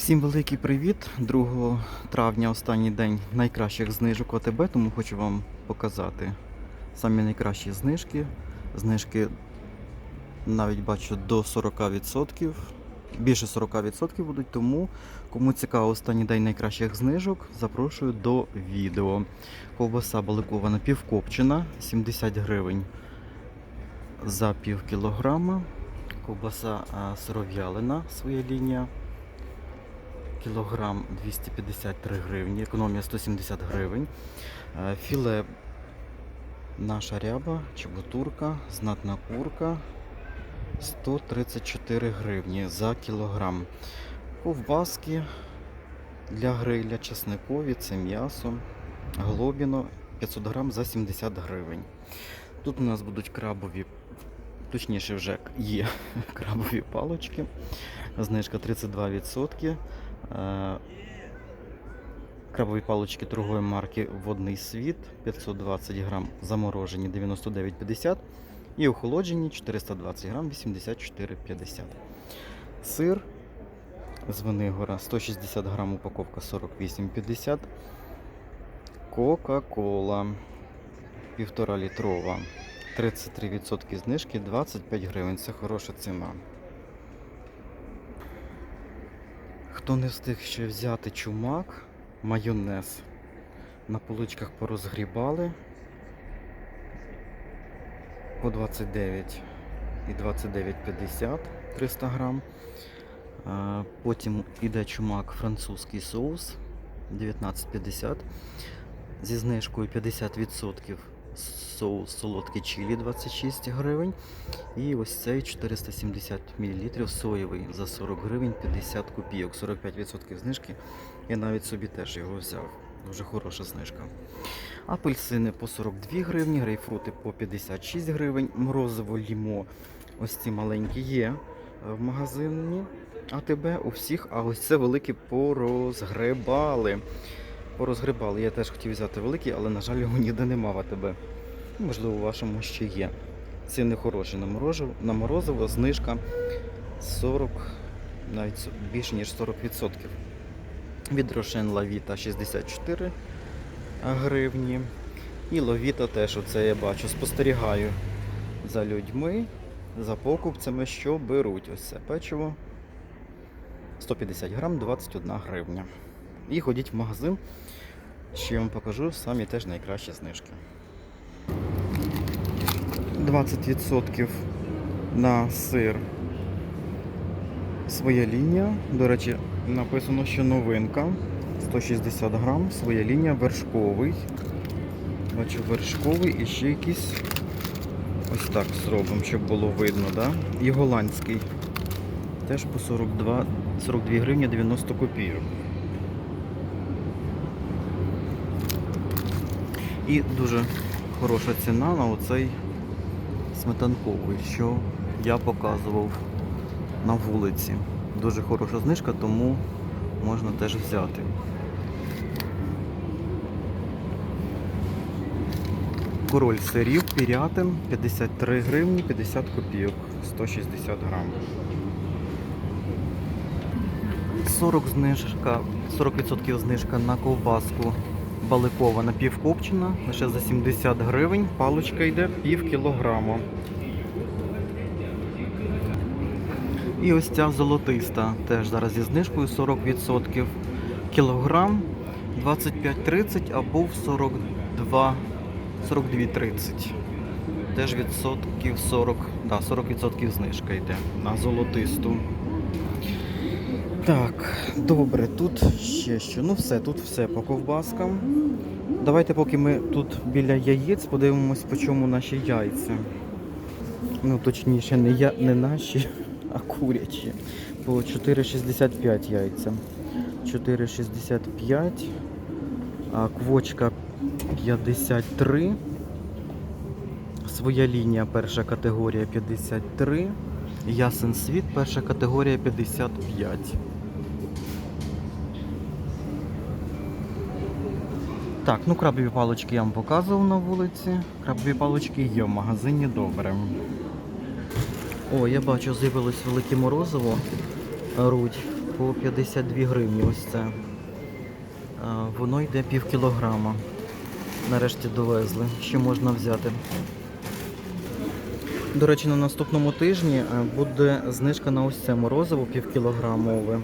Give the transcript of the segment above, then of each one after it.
Всім великий привіт! 2 травня останній день найкращих знижок в АТБ, тому хочу вам показати самі найкращі знижки. Знижки навіть бачу до 40%. Більше 40% будуть, тому кому цікаво останній день найкращих знижок, запрошую до відео. Ковбаса баликована півкопчена, 70 гривень за пів кілограма. Ковбаса сиров'ялина, своя лінія. Кілограм 253 гривні, економія 170 гривень. Е, Філе наша ряба, чебутурка, знатна курка 134 гривні за кілограм. Ковбаски для гриля, чесникові, це м'ясо, глобіно 500 грам за 70 гривень. Тут у нас будуть крабові, точніше вже є крабові палочки. Знижка 32%. Е, Крабові палички торгової марки Водний світ 520 грам заморожені 99,50 і охолоджені 420 грам 84,50. Сир з Венигора 160 грам упаковка 48,50. Кока-кола 1,5 літрова 33% знижки 25 гривень. Це хороша ціна. Хто не встиг ще взяти чумак, майонез на поличках порозгрібали по 29 і 29,50 300 грам. Потім іде чумак французький соус 19,50 зі знижкою 50% соус солодкий чилі 26 гривень. І ось цей 470 мл соєвий за 40 гривень 50 копійок, 45% знижки. Я навіть собі теж його взяв. Дуже хороша знижка. Апельсини по 42 гривні, грейпфрути по 56 гривень, морозиво лімо. Ось ці маленькі є е, в магазині. АТБ у всіх, а ось це великі порозгребали. Порозгребали. Я теж хотів взяти великий, але, на жаль, його ніде нема в АТБ. Можливо, у вашому ще є. Ціни хороші на морозиво, знижка 40, навіть більше ніж 40%. Від Рошен Лавіта 64 гривні. І Ловіта теж, оце я бачу, спостерігаю за людьми, за покупцями, що беруть ось це печиво. 150 грам, 21 гривня. І ходіть в магазин, що я вам покажу самі теж найкращі знижки. 20% на сир. Своя лінія. До речі, написано, що новинка. 160 грам, своя лінія, вершковий. Бачу вершковий і ще якийсь. Ось так зробимо, щоб було видно, да? І голландський. Теж по 42, 42 гривні 90 копійок. І дуже хороша ціна на оцей сметанковий, що я показував на вулиці. Дуже хороша знижка, тому можна теж взяти. Король сирів, пірятин 53 гривні 50 копійок, 160 грам. 40 знижка, 40% знижка на ковбаску баликова напівкопчена, лише за 70 гривень. Паличка йде пів кілограма. І ось ця золотиста, теж зараз зі знижкою 40%. Кілограм 25,30 або в 42, 42,30. Теж відсотків 40, да, 40% знижка йде на золотисту. Так, добре, тут ще що. Ну все, тут все по ковбаскам. Давайте, поки ми тут біля яєць, подивимось, по чому наші яйця. Ну, точніше, не, я, не наші, а курячі. По 4,65 яйця. 4,65. А квочка 53. Своя лінія перша категорія 53. Ясен світ перша категорія 55. Так, ну крабові палички я вам показував на вулиці. Крабові палички є в магазині добре. О, я бачу, з'явилось велике морозиво. Рудь. по 52 гривні. Ось це. Воно йде пів кілограма. Нарешті довезли. Ще можна взяти. До речі, на наступному тижні е, буде знижка на ось це морозиво півкілограмове.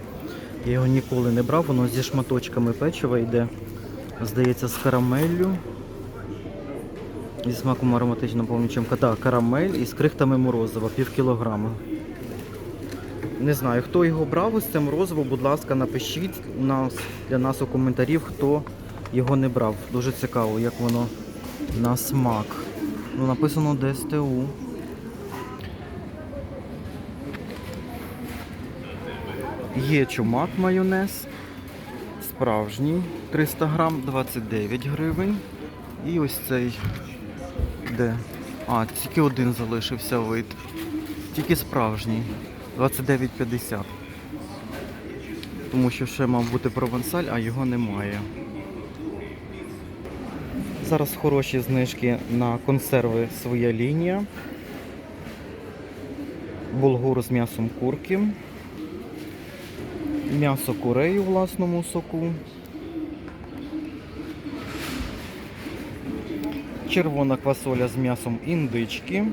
Я його ніколи не брав, воно зі шматочками печива йде. Здається, з карамеллю. Зі смаком ароматично повнічим кота карамель і з крихтами морозива, пів кілограма. Не знаю, хто його брав ось це морозиво, будь ласка, напишіть нас, для нас у коментарів, хто його не брав. Дуже цікаво, як воно на смак. Ну, написано ДСТУ. Є чумак майонез. Справжній 300 грам, 29 гривень. І ось цей де? А, тільки один залишився вид. Тільки справжній. 29,50. Тому що ще мав бути провансаль, а його немає. Зараз хороші знижки на консерви своя лінія. Булгур з м'ясом курки. М'ясо курей у власному соку. Червона квасоля з м'ясом індички.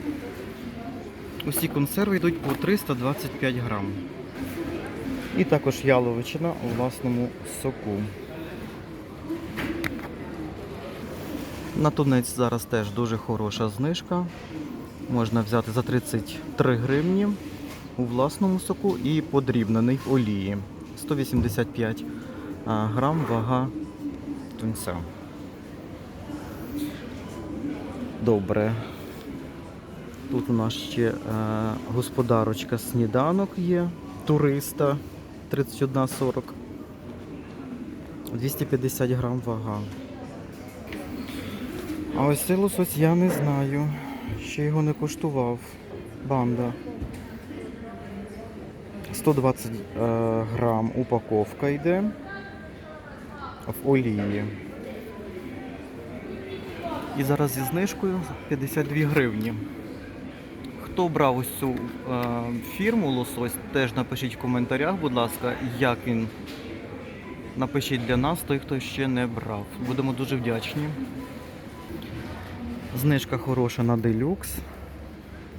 Усі консерви йдуть по 325 грам. І також яловичина у власному соку. На тунець зараз теж дуже хороша знижка. Можна взяти за 33 гривні у власному соку і подрібнений в олії. 185 грам вага тунця. Добре. Тут у нас ще е, господарочка сніданок є, туриста 31,40. 250 грам вага. А ось цей лосось я не знаю. Ще його не коштував. Банда. 120 е, грам упаковка йде в олії. І зараз зі знижкою 52 гривні. Хто брав ось цю е, фірму лосось, теж напишіть в коментарях, будь ласка, як він. Напишіть для нас, той, хто ще не брав. Будемо дуже вдячні. Знижка хороша на делюкс.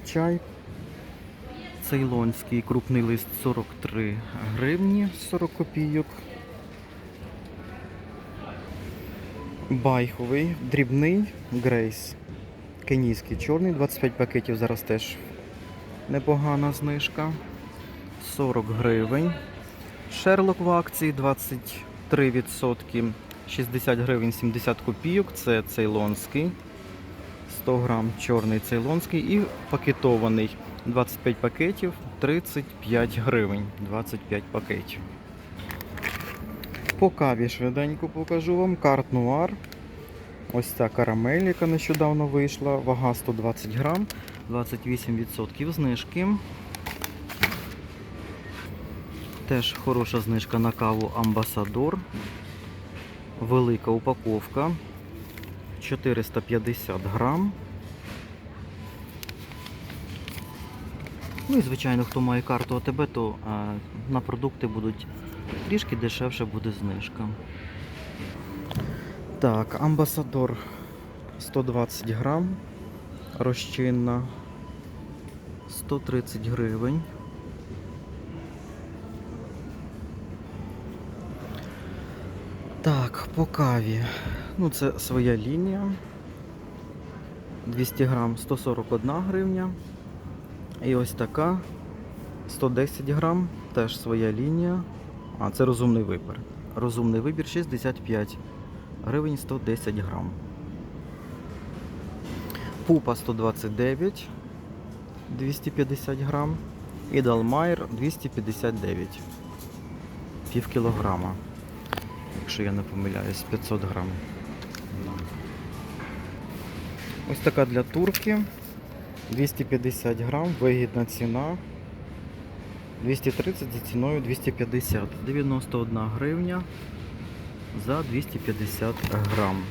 Чай. Цейлонський крупний лист 43 гривні 40 копійок. Байховий, дрібний, грейс. Кенійський чорний, 25 пакетів зараз теж непогана знижка. 40 гривень. Шерлок в акції 23%, 60 гривень 70 копійок. Це цейлонський. 100 грам чорний цейлонський і пакетований 25 пакетів, 35 гривень. 25 пакетів. По каві швиденько покажу вам. Карт Нуар. Ось ця карамель, яка нещодавно вийшла. Вага 120 грам, 28% знижки. Теж хороша знижка на каву Амбасадор. Велика упаковка. 450 грам. Ну і звичайно, хто має карту АТБ, то а, на продукти будуть трішки дешевше буде знижка. Так, амбасадор 120 грам, розчинна 130 гривень. Так, по каві. Ну, це своя лінія. 200 грам 141 гривня. І ось така 110 грам, теж своя лінія. А, це розумний вибір. Розумний вибір 65 гривень 110 грам. Пупа 129 250 грам. І Далмайр 259 пів кілограма. Якщо я не помиляюсь, 500 грам. Ось така для турки. 250 грам, вигідна ціна. 230 за ціною 250. 91 гривня за 250 грам.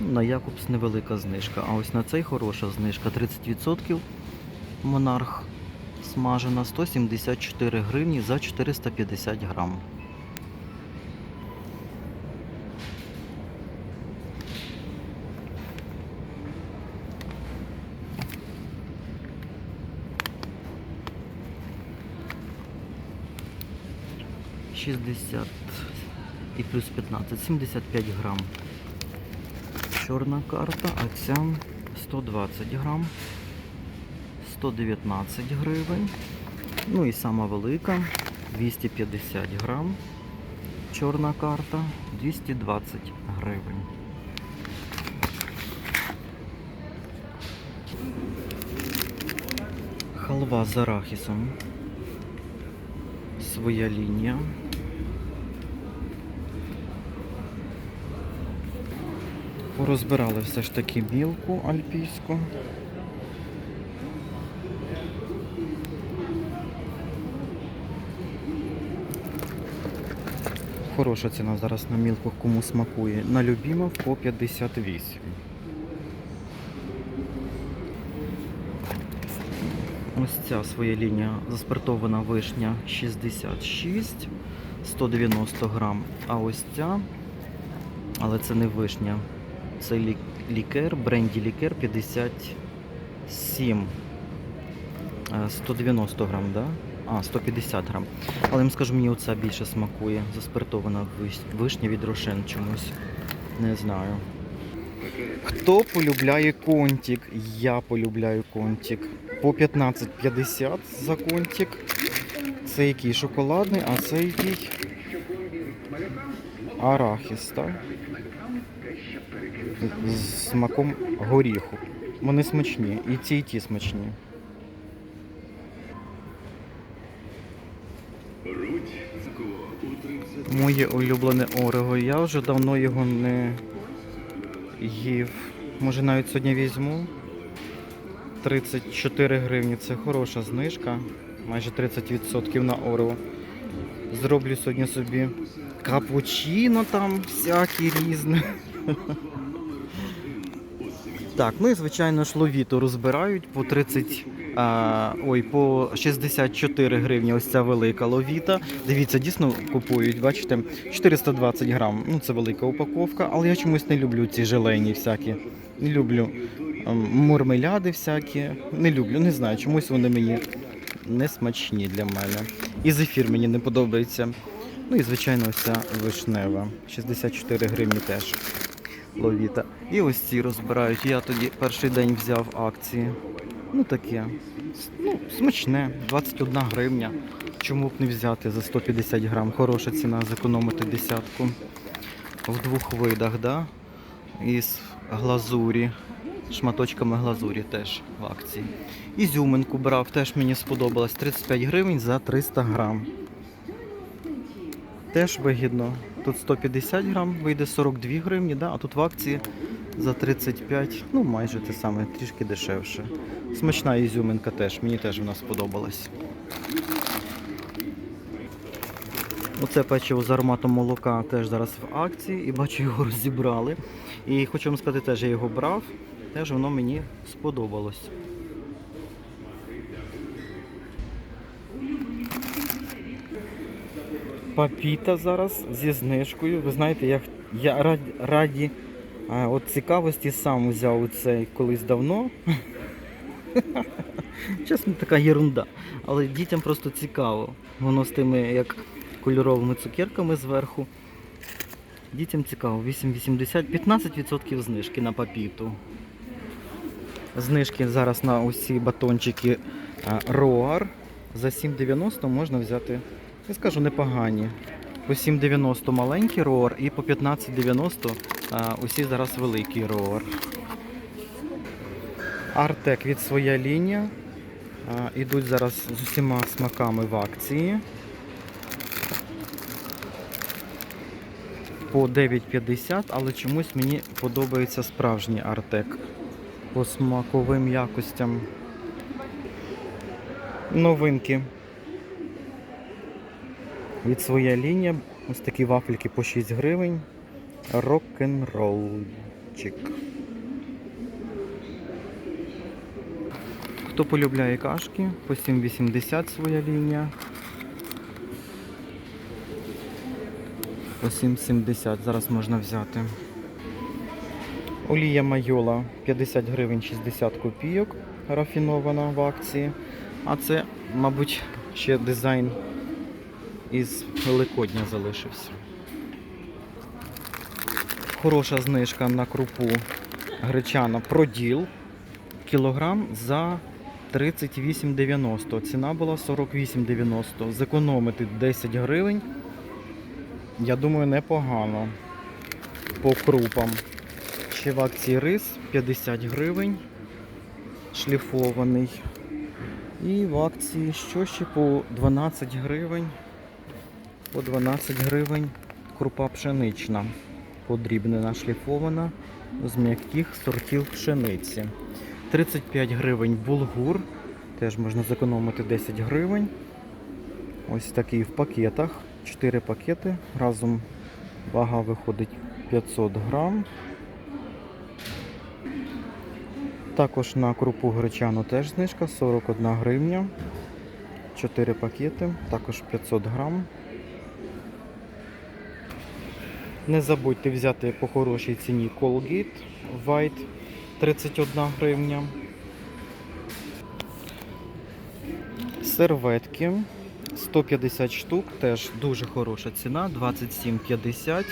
На Якобс невелика знижка. А ось на цей хороша знижка 30%. Монарх смажена 174 гривні за 450 грам. Шістдесят і плюс 15, 75 грам. Чорна карта, а ця 120 грам, 119 гривень. Ну і сама велика 250 грам. Чорна карта 220 гривень. Халва з арахісом. Своя лінія. Порозбирали все ж таки білку альпійську. Хороша ціна зараз на мілку, кому смакує. На любімов по 58. Ось ця своя лінія заспиртована вишня 66, 190 грам. А ось ця, але це не вишня, це лікер, бренді лікер 57. Е, 190 грам, да? А, 150 грам. Але я вам скажу, мені оця більше смакує. Заспиртована вишня від Рошен чомусь. Не знаю. Хто полюбляє контик? Я полюбляю контик. По 15,50 за контик. Це який шоколадний, а це який арахіс, так? З смаком горіху. Вони смачні. І ті, і ті смачні. Моє улюблене Орего. Я вже давно його не їв. Може навіть сьогодні візьму. 34 гривні це хороша знижка. Майже 30% на Орео. Зроблю сьогодні собі капучино там всякі різне. Так, ну і звичайно ж ловіту розбирають по 30, а, ой, по 64 гривні. Ось ця велика ловіта. Дивіться, дійсно купують, бачите, 420 грам. Ну це велика упаковка, але я чомусь не люблю ці желейні всякі. Не люблю ем, мурмеляди всякі. Не люблю, не знаю, чомусь вони мені не смачні для мене. І зефір мені не подобається. Ну і звичайно, ось ця вишнева. 64 гривні теж ловіта. І ось ці розбирають. Я тоді перший день взяв акції. Ну таке. Ну, смачне, 21 гривня. Чому б не взяти за 150 грам? Хороша ціна, зекономити десятку. В двох видах, да? Із глазурі. Шматочками глазурі теж в акції. Ізюминку брав, теж мені сподобалось. 35 гривень за 300 грам. Теж вигідно. Тут 150 грам, вийде 42 гривні, да? а тут в акції за 35, ну майже те саме, трішки дешевше. Смачна ізюминка теж, мені теж вона сподобалась. Оце печиво з ароматом молока теж зараз в акції і бачу його розібрали. І хочу вам сказати, теж я його брав, теж воно мені сподобалось. Папіта зараз зі знижкою. Ви знаєте, я, я раді, раді от цікавості сам взяв цей колись давно. Чесно, така єрунда. Але дітям просто цікаво. Воно з тими як кольоровими цукерками зверху. Дітям цікаво. 8,80, 15% знижки на папіту. Знижки зараз на усі батончики Роар. За 7,90 можна взяти, я скажу, непогані. По 7,90 маленький роар і по 15,90 а, усі зараз великий роар. Артек від своя лінія. Ідуть зараз з усіма смаками в акції. По 9,50, але чомусь мені подобається справжній Артек. По смаковим якостям. Новинки. Від своя лінія. Ось такі вафельки по 6 гривень. Рок-н-ролчик. Хто полюбляє кашки, по 7,80 своя лінія. По 7,70 зараз можна взяти. Олія майола 50 гривень 60 копійок рафінована в акції. А це, мабуть, ще дизайн із Великодня залишився. Хороша знижка на крупу гречана проділ. Кілограм за 38,90. Ціна була 48,90. Зекономити 10 гривень. Я думаю, непогано. По крупам. Ще в акції рис 50 гривень. Шліфований. І в акції що ще по 12 гривень. По 12 гривень крупа пшенична. Подрібнена, шліфована з м'яких сортів пшениці. 35 гривень булгур. Теж можна зекономити 10 гривень. Ось такий в пакетах. 4 пакети. Разом вага виходить 500 грам. Також на крупу гречану теж знижка 41 гривня. 4 пакети, також 500 грам. Не забудьте взяти по хорошій ціні Colgate White 31 гривня. Серветки 150 штук, теж дуже хороша ціна, 27,50.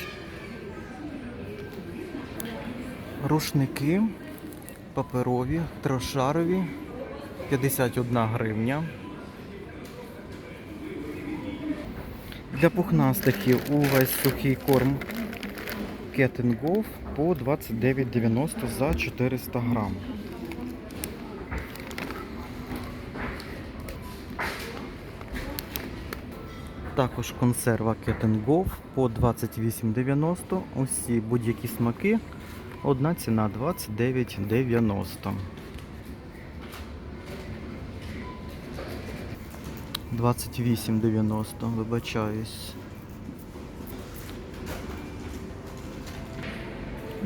Рушники паперові, трошарові, 51 гривня. Для пухнастиків увесь сухий корм Golf по 29,90 за 400 грам. Також консерва Golf по 28,90. Усі будь-які смаки. Одна ціна 29,90. Двадцять вибачаюсь.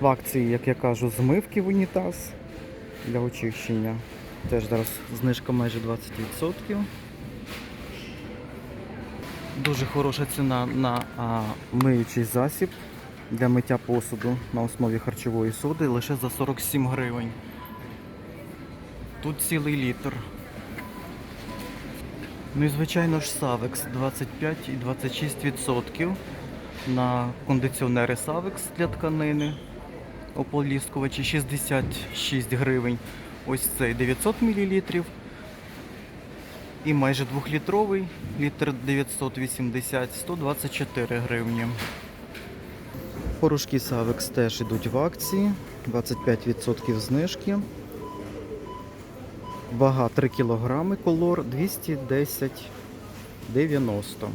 В акції, як я кажу, змивки в унітаз для очищення. Теж зараз знижка майже 20%. Дуже хороша ціна на а, миючий засіб для миття посуду на основі харчової соди лише за 47 гривень. Тут цілий літр. Ну і звичайно ж Savex 25 і 26% на кондиціонери Savex для тканини. Ополіскувачі 66 гривень. Ось цей 900 мл. І майже 2-літровий літр 980 124 гривні. Порошки Savex теж йдуть в акції. 25% знижки. Вага 3 кг, колор 210,90.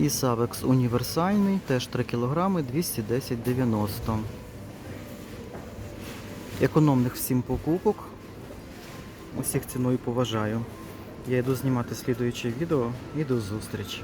І савекс універсальний, теж 3 кг, 210,90. Економних всім покупок. Усіх ціною поважаю. Я йду знімати слідуюче відео і до зустрічі.